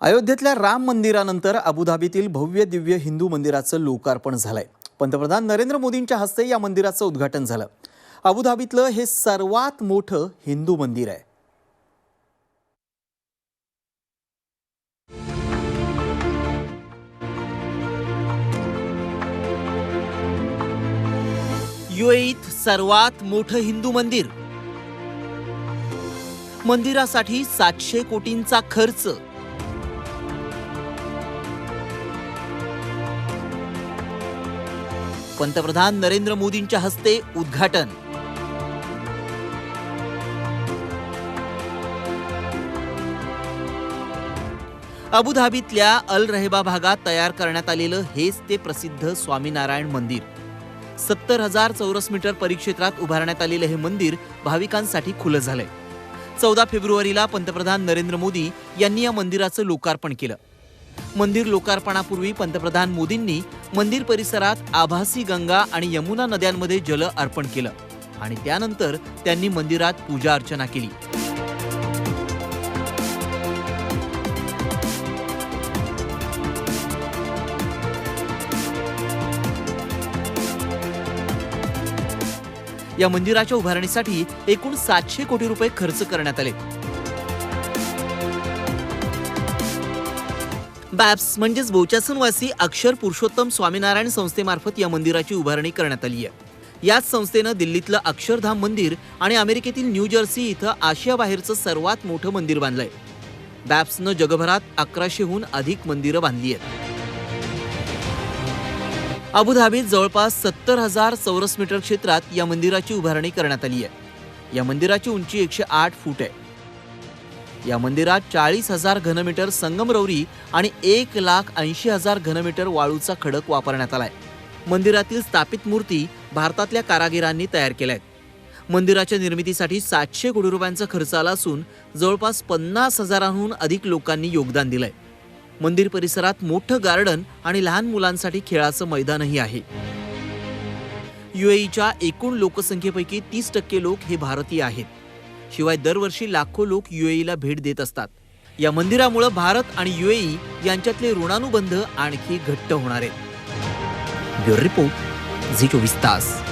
अयोध्येतल्या राम मंदिरानंतर अबुधाबीतील भव्य दिव्य हिंदू मंदिराचं लोकार्पण झालंय. पंतप्रधान नरेंद्र मोदींच्या हस्ते या मंदिराचं उद्घाटन झालं. अबुधाबीतलं हे सर्वात मोठं हिंदू मंदिर आहे. युएईत सर्वात मोठं हिंदू मंदिर. मंदिरासाठी सातशे कोटींचा खर्च. पंतप्रधान नरेंद्र मोदींच्या हस्ते उद्घाटन. अबुधाबीतल्या अल रहेबा भागात तयार करण्यात आलेलं हेच ते प्रसिद्ध स्वामीनारायण मंदिर. सत्तर हजार चौरस मीटर परिक्षेत्रात उभारण्यात आलेलं हे मंदिर भाविकांसाठी खुलं झालंय. चौदा फेब्रुवारीला पंतप्रधान नरेंद्र मोदी यांनी या मंदिराचं लोकार्पण केलं. मंदिर लोकार्पणापूर्वी पंतप्रधान मोदींनी मंदिर परिसरात आभासी गंगा आणि यमुना नद्यांमध्ये जल अर्पण केलं आणि त्यानंतर त्यांनी मंदिरात पूजा अर्चना केली. या मंदिराच्या उभारणीसाठी एकूण सातशे कोटी रुपये खर्च करण्यात आले. बॅप्स म्हणजेच बोचासनवासी अक्षर पुरुषोत्तम स्वामीनारायण संस्थेमार्फत या मंदिराची उभारणी करण्यात आली आहे. याच संस्थेनं दिल्लीतलं अक्षरधाम मंदिर आणि अमेरिकेतील न्यू जर्सी इथं आशियाबाहेरचं सर्वात मोठं मंदिर बांधलंय. बॅप्सनं जगभरात अकराशेहून अधिक मंदिरं बांधली आहेत. अबुधाबीत जवळपास सत्तर हजार चौरस मीटर क्षेत्रात या मंदिराची उभारणी करण्यात आली आहे. या मंदिराची उंची एकशे आठ फूट आहे. या मंदिरात चाळीस हजार घनमीटर संगमरवरी आणि एक लाख ऐंशी हजार घनमीटर वाळूचा खडक वापरण्यात आलाय. मंदिरातील स्थापित मूर्ती भारतातल्या कारागिरांनी तयार केल्या आहेत मंदिराच्या निर्मितीसाठी सातशे कोटी रुपयांचा खर्च आला असून जवळपास पन्नास हजारांहून अधिक लोकांनी योगदान दिलंय. मंदिर परिसरात मोठं गार्डन आणि लहान मुलांसाठी खेळाचं मैदानही आहे. युएईच्या एकूण लोकसंख्येपैकी तीस टक्के लोक हे भारतीय आहेत. शिवाय दरवर्षी लाखो लोक युएईला भेट देत असतात. या मंदिरामुळे भारत आणि युएई यांच्यातले ऋणानुबंध आणखी घट्ट होणार आहेत. ब्युरो रिपोर्ट झी चोवीस तास.